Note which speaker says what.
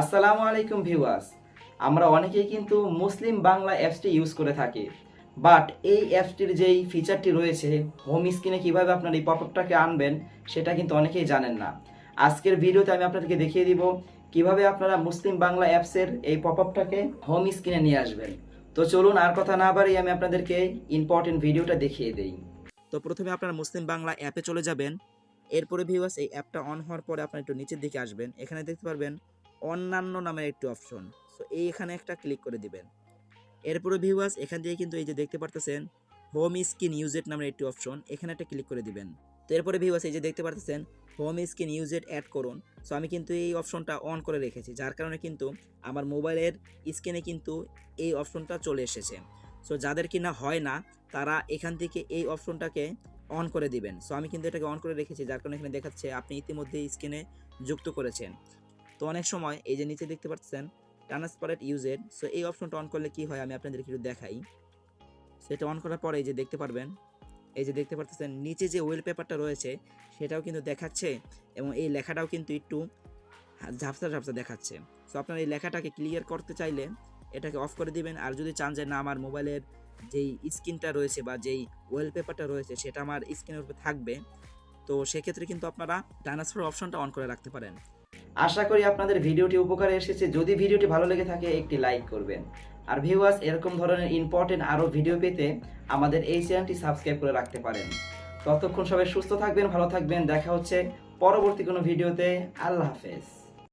Speaker 1: আসসালামু আলাইকুম ভিউয়ার্স। আমরা অনেকেই কিন্তু মুসলিম বাংলা অ্যাপসটি ইউজ করে থাকি। বাট এই অ্যাপসটির যেই ফিচারটি রয়েছে হোম স্ক্রিনে কীভাবে আপনার এই পপআপটাকে আনবেন, সেটা কিন্তু অনেকেই জানেন না। আজকের ভিডিওতে আমি আপনাদেরকে দেখিয়ে দিব কীভাবে আপনারা মুসলিম বাংলা অ্যাপসের এই পপআপটাকে হোম স্ক্রিনে নিয়ে আসবেন। তো চলুন আর কথা না বাড়িয়ে আমি আপনাদেরকে ইম্পর্টেন্ট ভিডিওটা দেখিয়ে দেই। তো প্রথমে আপনারা মুসলিম বাংলা অ্যাপে চলে যাবেন। এরপরে ভিউয়ার্স এই অ্যাপটা অন হওয়ার পরে আপনার একটু নিচের দিকে আসবেন। এখানে দেখতে পারবেন অন্যান্য নামের একটি অপশন সো এইখানে একটা ক্লিক করে দিবেন। এরপরে ভিউয়ার্স এখান থেকে কিন্তু এই যে দেখতে পারতেছেন হোম স্ক্রিন ইউজেট নামের একটি অপশন এখানে একটা ক্লিক করে দিবেন। তো এরপরে ভিউয়ার্স এই যে দেখতে পারতেছেন হোম স্ক্রিন ইউজেট অ্যাড করুন। সো আমি কিন্তু এই অপশনটা অন করে রেখেছি, যার কারণে কিন্তু আমার মোবাইলের স্ক্রিনে কিন্তু এই অপশনটা চলে এসেছে। সো যাদের কিনা হয় না, তারা এখান থেকে এই অপশনটাকে অন করে দিবেন। সো আমি কিন্তু এটাকে অন করে রেখেছি, যার কারণে এখানে দেখাচ্ছে আপনি ইতিমধ্যে স্ক্রিনে যুক্ত করেছেন। তো অনেক সময় এই যে নিচে দেখতে পাচ্ছেন ট্রান্সপারেন্ট ইউজের সো এই অপশনটা অন করলে কি হয় আমি আপনাদের একটু দেখাই। সেটা অন করার পরে এই যে দেখতে পারবেন, এই যে দেখতে পাচ্ছেন নিচে যে ওয়েল পেপারটা রয়েছে, সেটাও কিন্তু দেখাচ্ছে এবং এই লেখাটাও কিন্তু একটু ঝাপসা ঝাপসা দেখাচ্ছে। সো আপনার এই লেখাটাকে ক্লিয়ার করতে চাইলে এটাকে অফ করে দিবেন, আর যদি চান যে না, আমার মোবাইলের যেই স্ক্রিনটা রয়েছে বা যেই ওয়েল পেপারটা রয়েছে, সেটা আমার স্ক্রিনের উপরে থাকবে, তো সেক্ষেত্রে কিন্তু আপনারা ট্রান্সফার অপশনটা অন করে রাখতে পারেন। আশা করি আপনাদের ভিডিওটি উপকারে এসেছে। যদি ভিডিওটি ভালো লেগে থাকে, একটি লাইক করবেন। আর ভিউয়ার্স এরকম ধরনের ইম্পর্টেন্ট আরও ভিডিও পেতে আমাদের এই চ্যানেলটি সাবস্ক্রাইব করে রাখতে পারেন। ততক্ষণ সবাই সুস্থ থাকবেন, ভালো থাকবেন। দেখা হচ্ছে পরবর্তী কোনো ভিডিওতে আল্লাহ হাফেজ।